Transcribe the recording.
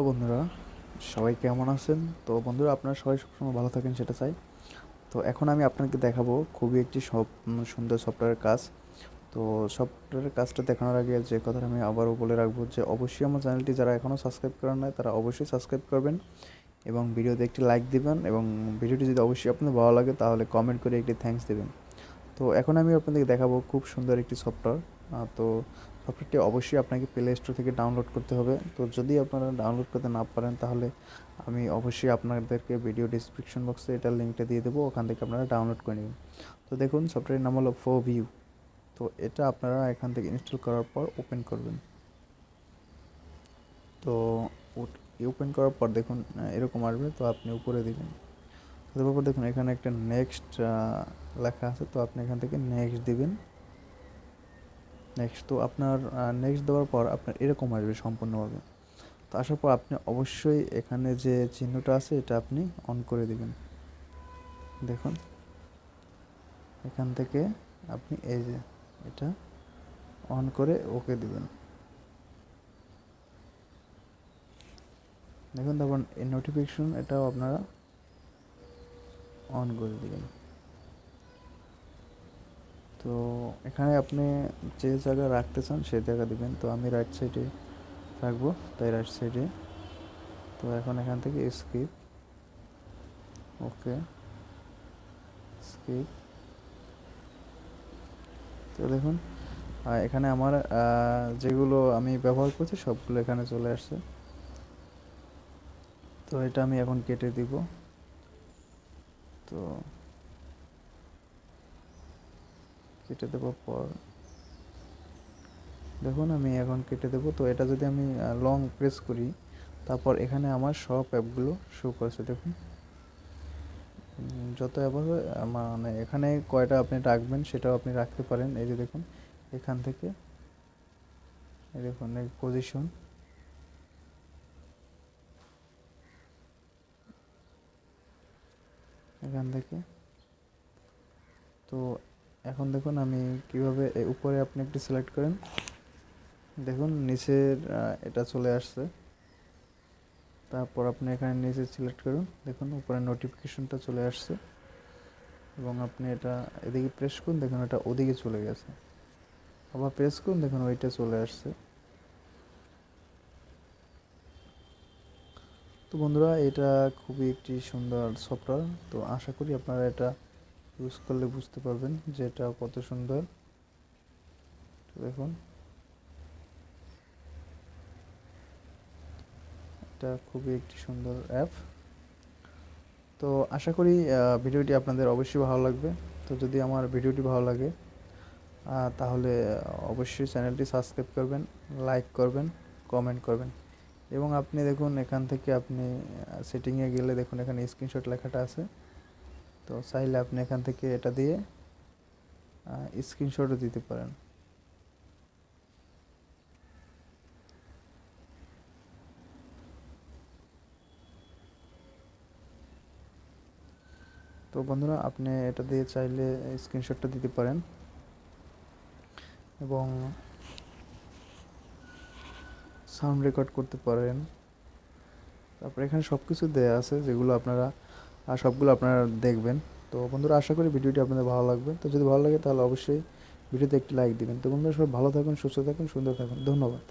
তো বন্ধুরা, সবাই কেমন আছেন? তো বন্ধুরা, আপনারা সবাই সবসময় ভালো থাকেন, সেটা চাই। তো এখন আমি আপনাকে দেখাবো খুবই একটি সব সুন্দর সফটওয়্যারের কাজ। তো সফটওয়্যারের কাজটা দেখানোর আগে যে কথাটা আমি আবারও বলে রাখব যে, অবশ্যই আমার চ্যানেলটি যারা এখনও সাবস্ক্রাইব করেন নাই, তারা অবশ্যই সাবস্ক্রাইব করবেন এবং ভিডিওতে একটি লাইক দিবেন এবং ভিডিওটি যদি অবশ্যই আপনাদের ভালো লাগে, তাহলে কমেন্ট করে একটি থ্যাঙ্কস দেবেন। তো এখন আমি আপনাদেরকে দেখাবো খুব সুন্দর একটি সফটওয়্যার তো সফটওয়্যারটি অবশ্যই আপনাকে প্লে স্টোর থেকে ডাউনলোড করতে হবে। তো যদি আপনারা ডাউনলোড করতে না পারেন, তাহলে আমি অবশ্যই আপনাদেরকে ভিডিও ডিসক্রিপশন বক্সে এটার লিঙ্কটা দিয়ে দেবো। ওখান থেকে আপনারা ডাউনলোড করে নেবেন। তো দেখুন সফটওয়্যারের নাম হলো ফো ভিউ তো এটা আপনারা এখান থেকে ইনস্টল করার পর ওপেন করবেন। তো ওপেন করার পর দেখুন এরকম আসবে। তো আপনি উপরে দিবেন। তো দেওয়ার পর দেখুন, এখানে একটা নেক্সট লেখা আছে। তো আপনি এখান থেকে নেক্সট দিবেন। নেক্সট তো আপনার নেক্সট দেওয়ার পর আপনার এরকম আসবে সম্পূর্ণভাবে। তো আসার পর আপনি অবশ্যই এখানে যে চিহ্নটা আছে, এটা আপনি অন করে দেবেন। দেখুন। এখান থেকে আপনি এই যে এটা অন করে ওকে দিবেন। দেখুন, তারপর এই নোটিফিকেশন এটাও আপনারা অন করে দিবেন। তো এখানে আপনি যে জায়গায় রাখতে চান সেই জায়গা দেবেন। তো আমি রাইট সাইডে রাখব, তাই রাইট সাইডে তো এখন এখান থেকে স্কিপ ওকে স্কিপ তো দেখুন এখানে আমার যেগুলো আমি ব্যবহার করছি সবগুলো এখানে চলে আসছে। তো এটা আমি এখন কেটে দিব। তো কেটে দেওয়ার পর। দেখুন, আমি এখন কেটে দেবো। তো এটা যদি আমি লং প্রেস করি, তারপর এখানে আমার সব অ্যাপগুলো শো করেছে, দেখুন। যত অ্যাপ হবে মানে এখানে কয়টা আপনি রাখবেন সেটাও আপনি রাখতে পারেন। এই যে দেখুন, এখান থেকে, এই দেখুন পজিশন এখান থেকে, তো এখন দেখুন আমি কীভাবে উপরে আপনি একটি সিলেক্ট করেন। দেখুন নিচের এটা চলে আসছে। তারপর আপনি এখানে নিচে সিলেক্ট করুন। দেখুন উপরে নোটিফিকেশনটা চলে আসছে। এবং আপনি এটা এদিকে প্রেস করুন, দেখুন এটা ওদিকে চলে গেছে। আবার প্রেস করুন, দেখুন ওইটা চলে আসছে। তো বন্ধুরা, এটা খুবই একটি সুন্দর সফটওয়্যার তো আশা করি আপনারা এটা ইউজ করলে বুঝতে পারবেন যে এটা কত সুন্দর। দেখুন। এটা খুবই একটি সুন্দর অ্যাপ তো আশা করি ভিডিওটি আপনাদের অবশ্যই ভালো লাগবে। তো যদি আমার ভিডিওটি ভালো লাগে তাহলে অবশ্যই চ্যানেলটি সাবস্ক্রাইব করবেন লাইক করবেন কমেন্ট করবেন। এবং আপনি দেখুন, এখান থেকে আপনি সেটিংয়ে গেলে দেখুন, এখানে স্ক্রিনশট লেখাটা আছে। তো চাইলে আপনি এখান থেকে এটা দিয়ে স্ক্রিনশটও দিতে পারেন। তো বন্ধুরা, আপনি এটা দিয়ে চাইলে স্ক্রিনশটটা দিতে পারেন। এবং সাউন্ড রেকর্ড করতে পারেন। তারপরে এখানে সব কিছু দেওয়া আছে, যেগুলো আপনারা আর সবগুলো আপনারা দেখবেন। তো বন্ধুরা, আশা করি ভিডিওটি আপনাদের ভালো লাগবে। তো যদি ভালো লাগে তাহলে অবশ্যই ভিডিওতে একটি লাইক দিবেন। তো বন্ধুরা, সবাই ভালো থাকুন, সুস্থ থাকুন, সুন্দর থাকুন। ধন্যবাদ।